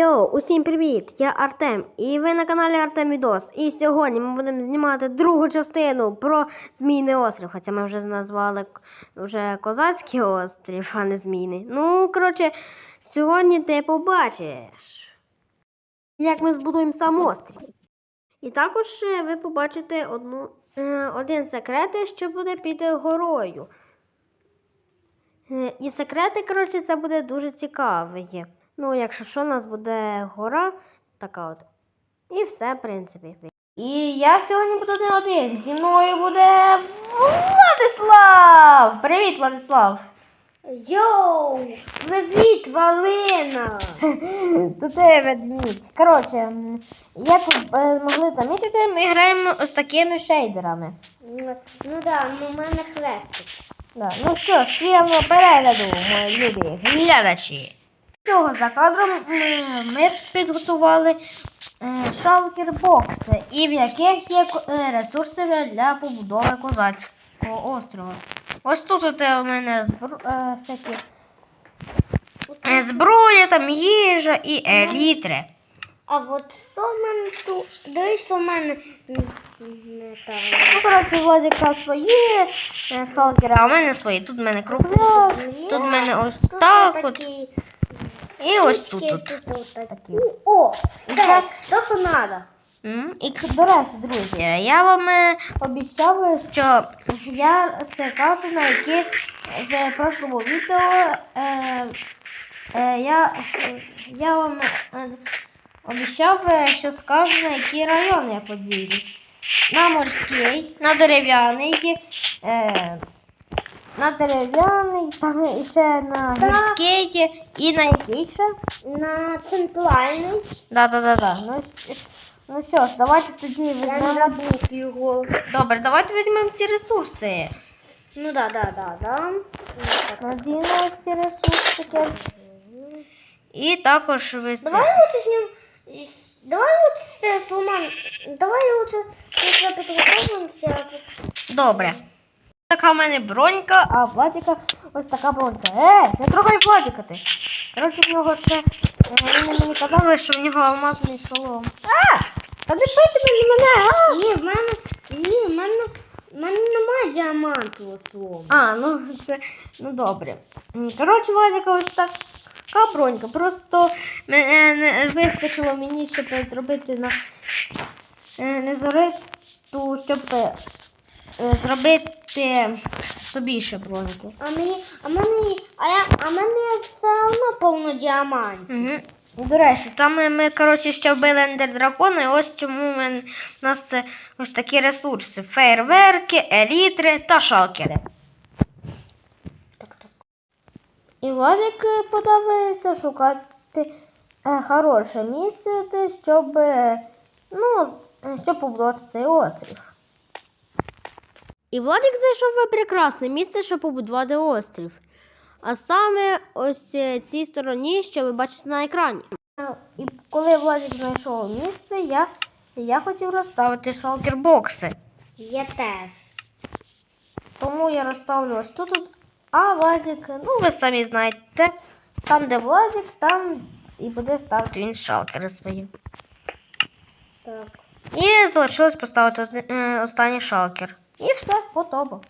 Йоу, усім привіт! Я Артем, і ви на каналі Артем Відос. І сьогодні ми будемо знімати другу частину про Змійний острів. Хоча ми вже назвали вже Козацький острів, а не Змійний. Ну, коротше, сьогодні ти побачиш, як ми збудуємо сам острів. І також е, ви побачите одну, е, один секрет, що буде під горою. Е, І секрети, коротше, це буде дуже цікаве. Ну, якщо що, у нас буде гора, така от. І все, в принципі. І я сьогодні буду не один. Зі мною буде Владислав! Привіт, Владислав! Йоу, привіт, Валина! Це ти ведмідь. Коротше, як ви е, могли замітити, ми граємо з такими шейдерами. Ну, ну да, ну в мене хрестик. Да. Ну що, ж, перегляду, мої любі глядачі. Цього за кадром ми, ми підготували е, шалкер-бокси, і в яких є е, ресурси для побудови козацького острова. Ось тут у мене збро, е, всякі, е, зброя, там їжа і елітри. А от що в мене тут? Дивись, в мене. Ну, коротше, Владика свої е, шалкери, а у мене свої. Тут в мене крупняк, тут в мене ось так от. такі І ось тут. тут такі. О, так, то, що надо. М, І к- до речі, друзі, я вам е, обіцяв, що я скажу, на які в прошлому відео е, е, я, я вам е, обіцяв, е, що скажу, на які райони я поділю. На морський, на дерев'яний, е, на дерев'яний, там і ще на Так. гірський і на який ще? На центральний. Да, да, да, да. Ну, щ- ну що ж, давайте тоді Я не візьмемо. забув його. Добре, давайте візьмемо ці ресурси. Ну да, да, да, да. Надіємо ось ці ресурсики. І також ви це- Давай лучше с ним... Давай лучше с Луман... Давай лучше если подготовимся. Добре. Така в мене бронька, а Владіка ось така бронька. Е, не трогай Владіка ти. Коротше, в нього ще. е, Вони мені казали, що в нього алмазний шолом. А! Та не бийте мене, а! Ні, в мене... Ні, в мене... В мене немає діаманту слом. А, ну це ну добре. Коротше, Владіка ось так. Така бронька. Просто мене не вистачило мені, щоб зробити на е, не зориту, щоб е, зробити собі ще броньки. А мені... А мене... А я... А мене все одно повно діамантів. Угу. До речі, там ми, ми коротше, ще вбили ендер дракона, і ось чому ми, у нас е, ось такі ресурси: фейерверки, елітри та шалкери. Так, так. І Владик е, подобається шукати е, хороше місце, щоб, е, ну, е, щоб побудувати цей острів. І Владик знайшов прекрасне місце, щоб побудувати острів. А саме ось е, цій стороні, що ви бачите на екрані. І коли Владик знайшов місце, я, я хотів розставити шалкербокси. Я теж. Тому я розставлю ось тут. от. А Владик, ну ви самі знаєте, там, де Владик, там і буде ставити він шалкери свої. Так. І залишилось поставити е, останній шалкер. І все, готово.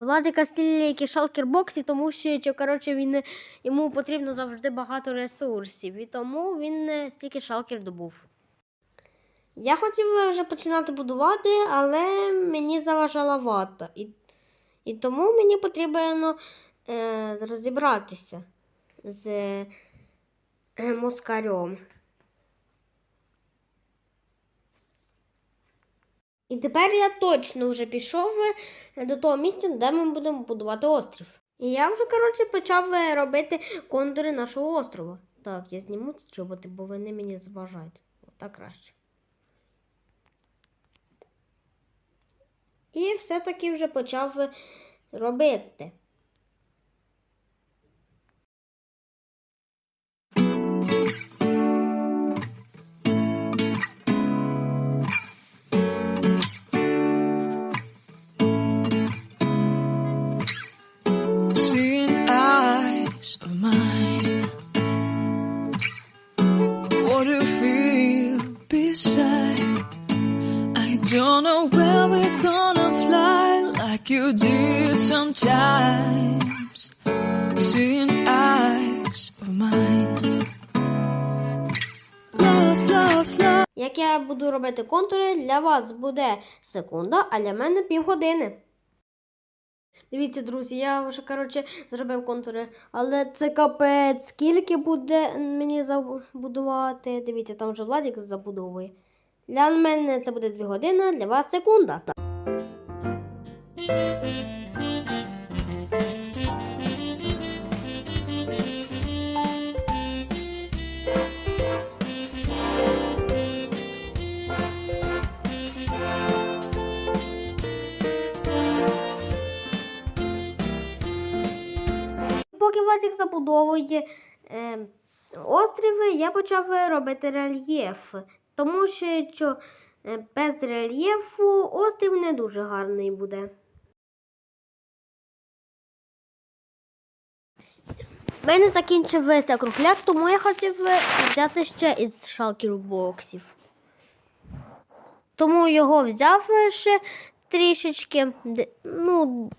Владика стільки шалкер боксів, тому що, що коротше, він, йому потрібно завжди багато ресурсів. І тому він е, стільки шалкер добув. Я хотів вже починати будувати, але мені заважала вата. І, і тому мені потрібно е, розібратися з е, москарем. І тепер я точно вже пішов е, до того місця, де ми будемо будувати острів. І я вже, коротше, почав е, робити контури нашого острова. Так, я зніму ці чоботи, бо вони мені зважають. Так краще. І все-таки вже почав е, робити. Don't know where we're gonna fly like you did sometimes. Seeing eyes of mine. Love, love, love. Як я буду робити контури, для вас буде секунда, а для мене півгодини. Дивіться, друзі, я вже коротше зробив контури, але це капець. Скільки буде мені забудувати? Дивіться, там вже Владик забудовує. Для мене це буде 2 години, для вас секунда. Поки Владик забудовує е, остріви, я почав робити рельєф. Тому що, е, без рельєфу острів не дуже гарний буде. У мене закінчився кругляк, тому я хотів е, взяти ще із шалкеру боксів. Тому його взяв е, ще трішечки. Ну,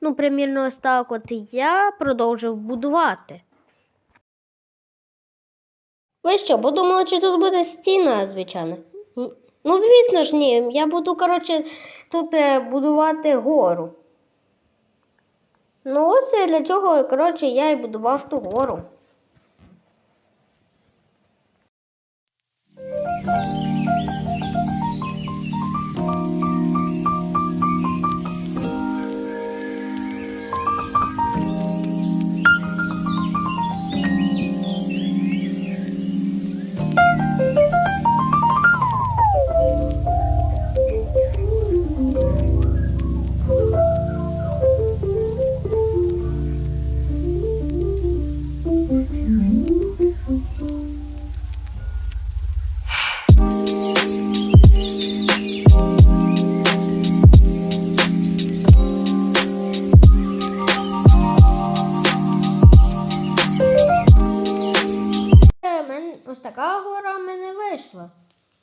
ну, примірно ось так от я продовжив будувати. Ви що, подумали, чи тут буде стіна, звичайно? Ну, звісно ж, ні. Я буду, коротше, тут е, будувати гору. Ну, ось е, для чого, коротше, я і будував ту гору. Вийшла.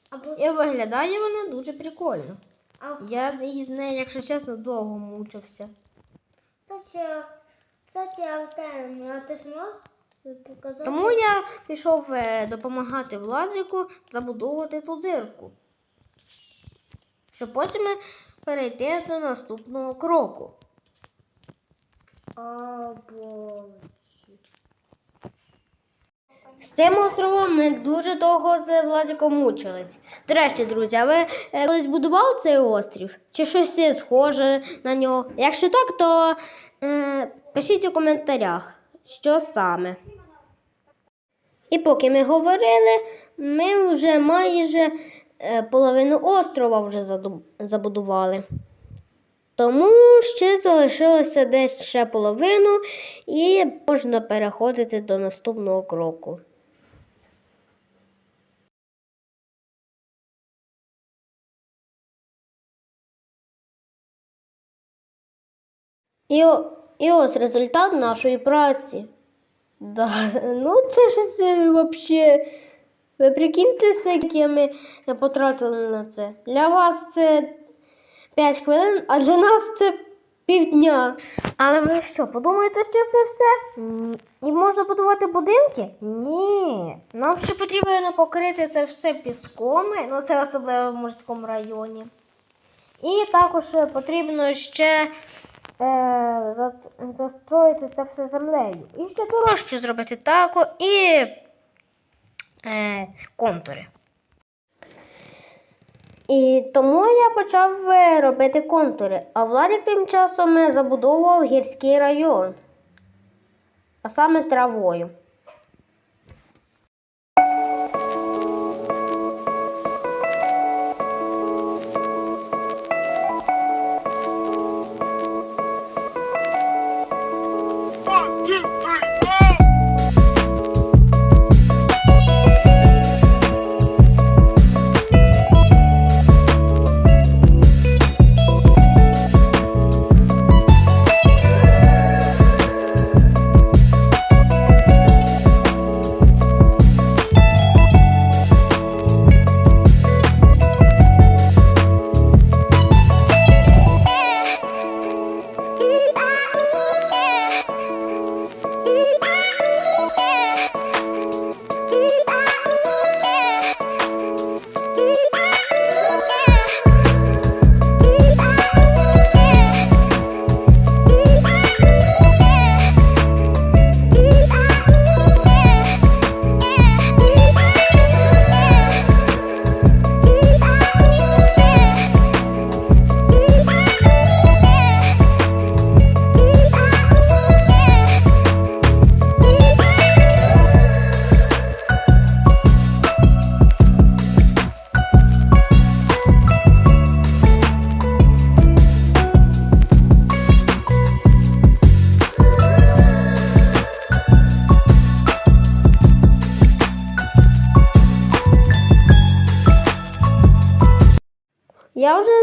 Або, І виглядає вона дуже прикольно. а, Я із нею, якщо чесно, довго мучився. Тому я пішов е, допомагати Владику забудовувати ту дирку. Щоб потім перейти до наступного кроку. Або... З цим островом ми дуже довго з Владиком мучились. До речі, друзі, а ви е, колись будували цей острів? Чи щось схоже на нього? Якщо так, то е, пишіть у коментарях, що саме. І поки ми говорили, ми вже майже е, половину острова вже забудували. Тому ще залишилося десь ще половину, і можна переходити до наступного кроку. І, і ось результат нашої праці. Да, ну це щось взагалі. Ви прикиньте, скільки ми потратили на це. Для вас це 5 хвилин, а для нас це півдня. Але ви що, подумаєте, що це все? І можна будувати будинки? Ні. Нам ще потрібно покрити це все піском, ну це особливо в морському районі. І також потрібно ще е, застроїти це все землею. І ще дорожче зробити тако і е, контури. І тому я почав е, робити контури, а Владик тим часом е, забудовував гірський район, а саме травою.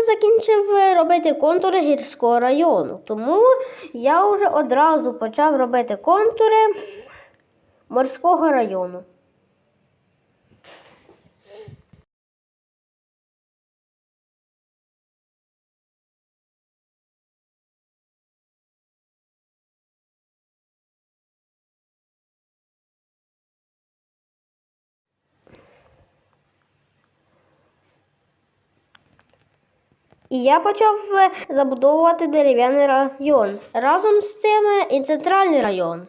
Закінчив е, робити контури гірського району, тому я вже одразу почав робити контури морського району. І я почав е, забудовувати дерев'яний район. Разом з цим е, і центральний район.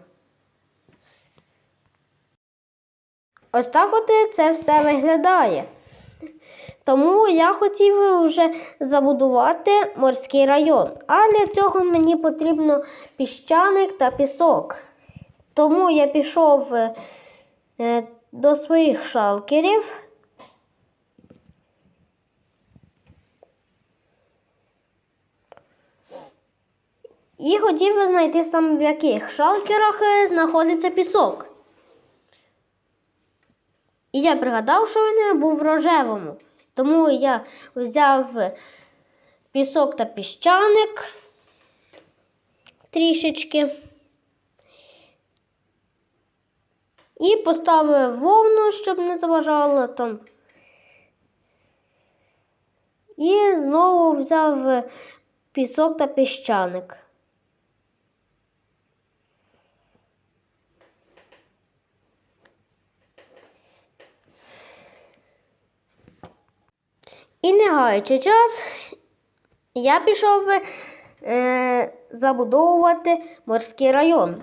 Ось так от е, це все виглядає. Тому я хотів вже забудувати морський район. А для цього мені потрібно піщаник та пісок. Тому я пішов до своїх шалкерів. І хотів би знайти саме в яких шалкерах е, знаходиться пісок. І я пригадав, що він був в рожевому. Тому я взяв пісок та піщаник трішечки. І поставив вовну, щоб не заважало там. І знову взяв пісок та піщаник. І не гаючи час, я пішов е, забудовувати морський район.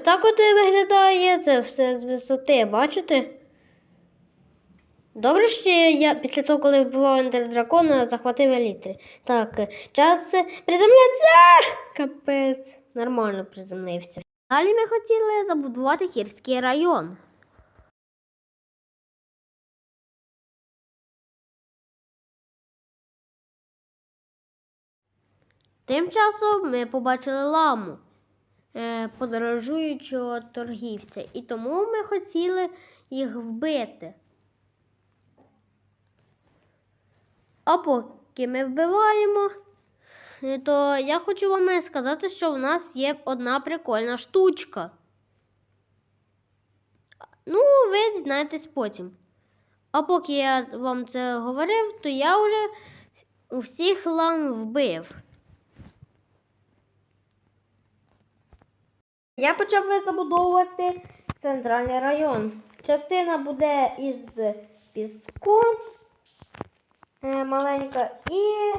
Ось так от виглядає це все з висоти, бачите? Добре, що я після того, коли вбивав ендердракона, захватив елітри. Так, час приземлятися! Капець. Нормально приземлився. Далі ми хотіли забудувати гірський район. Тим часом ми побачили ламу подорожуючого торгівця, і тому ми хотіли їх вбити. А поки ми вбиваємо, е, то я хочу вам сказати, що в нас є одна прикольна штучка. Ну, ви дізнаєтесь потім. А поки я вам це говорив, то я вже всіх лам вбив. Я почав забудовувати центральний район. Частина буде із піску е, маленька і,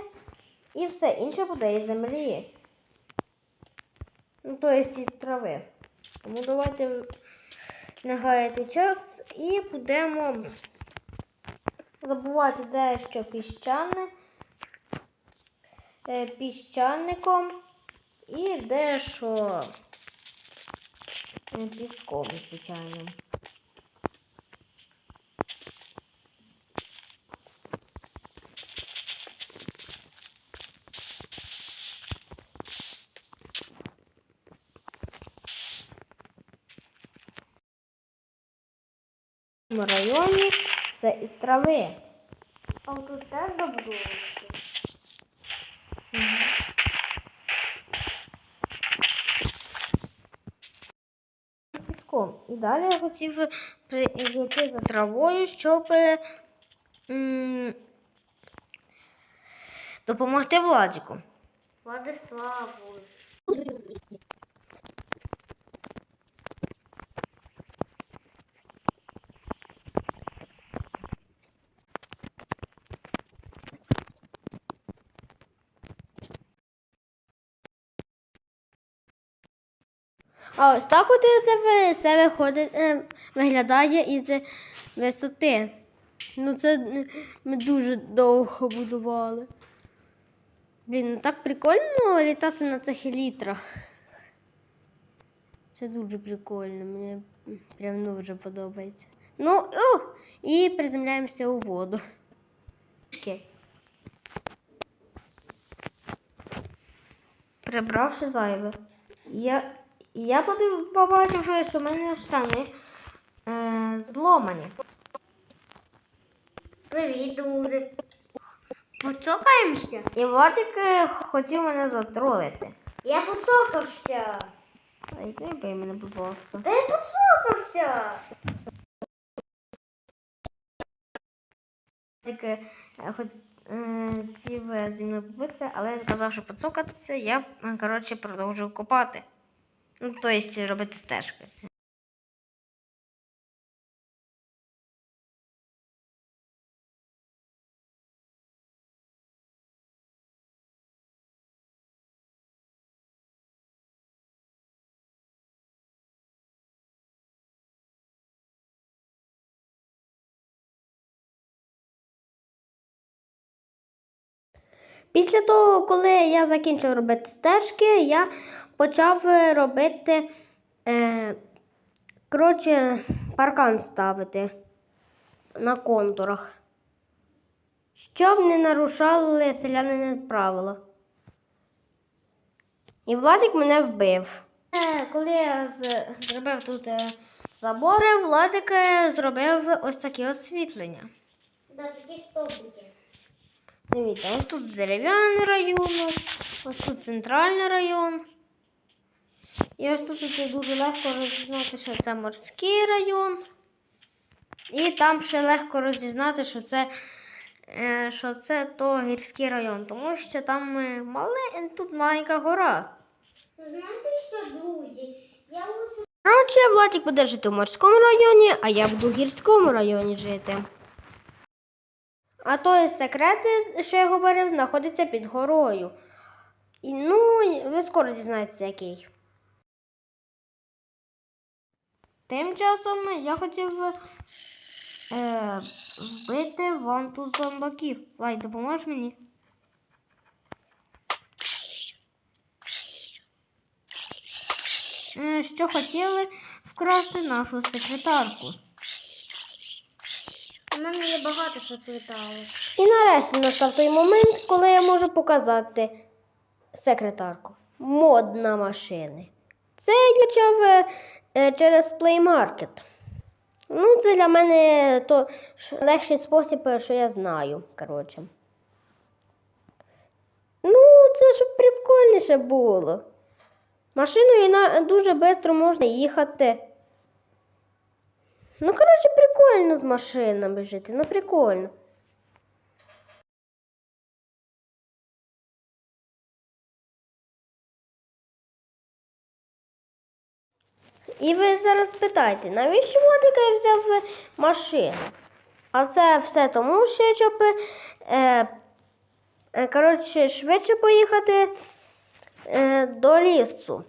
і все інше буде із землі. Ну, тобто із трави. Тому давайте не гаяти час і будемо забувати дещо піщане, е, піщаником і дещо е, піском, звичайно. В районі це із трави. А тут теж добудовувати. піском. І далі я хотів прийти за травою, щоб е, допомогти Владіку. Владиславу. А ось так от це все виходить, е, виглядає із висоти. Ну, це е, ми дуже довго будували. Блін, ну так прикольно літати на цих елітрах. Це дуже прикольно, мені прям дуже подобається. Ну, о, і приземляємося у воду. Окей. Прибравши зайве. Я, я подив- побачив, що в мене штани е, зломані. Привіт, друзі. Поцокаємося? І Владик е, хотів мене затролити. Я поцокався. Ай, не бий мене, будь ласка. Та я поцокався. Владик е, хотів е, зі мною побити, але він казав, що поцокатися, я, коротше, продовжив копати. Ну, тобто робити стежки. Після того, коли я закінчив робити стежки, я почав е, робити е, коротше, паркан ставити на контурах, щоб не нарушали селянини правила. І Владик мене вбив. Е, коли я зробив тут е, забори, Владик зробив ось таке освітлення. Да, такі стовбики. Дивіться, ось тут дерев'яний район, ось, тут центральний район. І ось тут дуже легко розізнати, що це морський район. І там ще легко розізнати, що це, е, що це то гірський район, тому що там е, мале, тут маленька гора. Знаєте що, друзі? Я Коротше, Владик буде жити в морському районі, а я буду в гірському районі жити. А той секрет, що я говорив, знаходиться під горою. І, ну, ви скоро дізнаєтеся, який. Тим часом я хотів е, вбити вам тут зомбаків. Лай, допоможеш мені? Е, що хотіли вкрасти нашу секретарку. Мене є багато питало. І нарешті настав той момент, коли я можу показати секретарку. Модна машини. Це я почав е, е, через Play Market. Ну, це для мене то легший спосіб, е, що я знаю. Коротше. Ну, це ж прикольніше було. Машиною дуже швидко можна їхати. Ну, коротше, прикольно з машинами жити. Ну, прикольно. І ви зараз питаєте, навіщо Владика я взяв машину? А це все тому, що щоб е, е, коротше, швидше поїхати е, до лісу.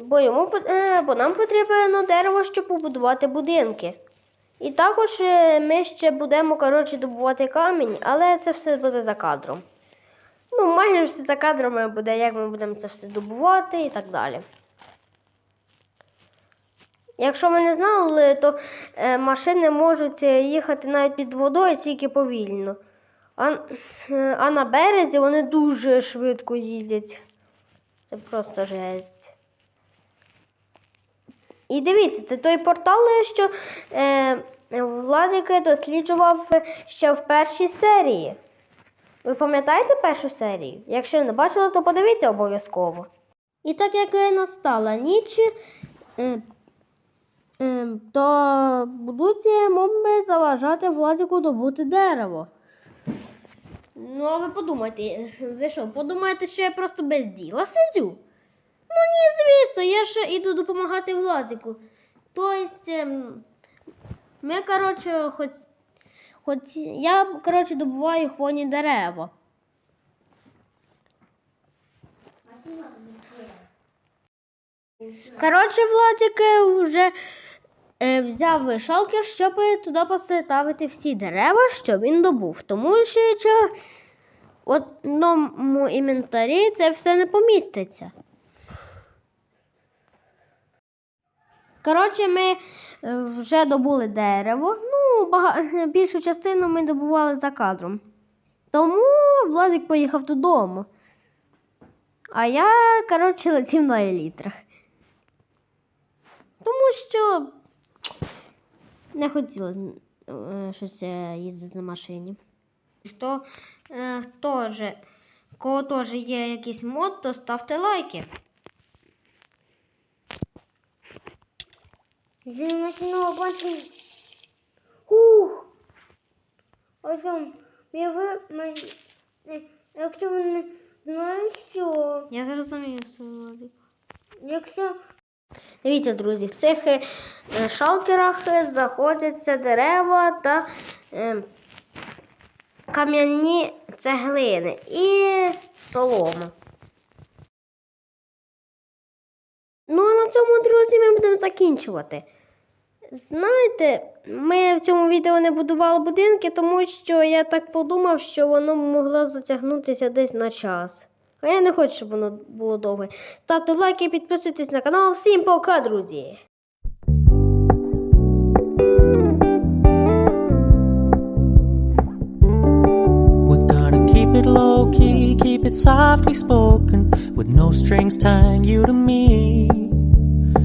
Бо, йому, е, бо нам потрібно дерево, щоб побудувати будинки. І також е, ми ще будемо коротше, добувати камінь, але це все буде за кадром. Ну, майже все за кадрами буде, як ми будемо це все добувати і так далі. Якщо ви не знали, то е, машини можуть їхати навіть під водою тільки повільно. А, а на березі вони дуже швидко їздять. Це просто жесть. І дивіться, це той портал, що е, Владик досліджував ще в першій серії. Ви пам'ятаєте першу серію? Якщо не бачили, то подивіться обов'язково. І так як настала ніч, е, е, то будуть е, моби заважати Владику добути дерево. Ну, а ви подумайте, ви що, подумаєте, що я просто без діла сидю? Ну ні, звісно, я ж іду допомагати Владику. Тобто, ем, ми, коротше, хоч, хоч я, коротше, добуваю хвойні дерева. Коротше, Владик е, вже е, взяв шалкер, щоб туди поставити всі дерева, що він добув. Тому що в одному інвентарі це все не поміститься. Коротше, ми е, вже добули дерево. Ну, більшу частину ми добували за кадром. Тому Владик поїхав додому. А я, коротше, летів на елітрах. Тому що не хотілося е, щось е, їздити на машині. Хто хто же, кого теж є якийсь мод, то ставте лайки. Починала бачити. Ух! А що, я ви... Якщо ви не знаєте, що... Я зрозумію, що. Якщо Дивіться, друзі, в цих е, шалкерах знаходяться дерева та е, кам'яні цеглини і солома. Ну, а на цьому, друзі, ми будемо закінчувати. Знаєте, ми в цьому відео не будували будинки, тому що я так подумав, що воно могло затягнутися десь на час. А я не хочу, щоб воно було довге. Ставте лайки, підписуйтесь на канал. Всім пока, друзі! It low key, keep it softly spoken, with no strings tying you to me.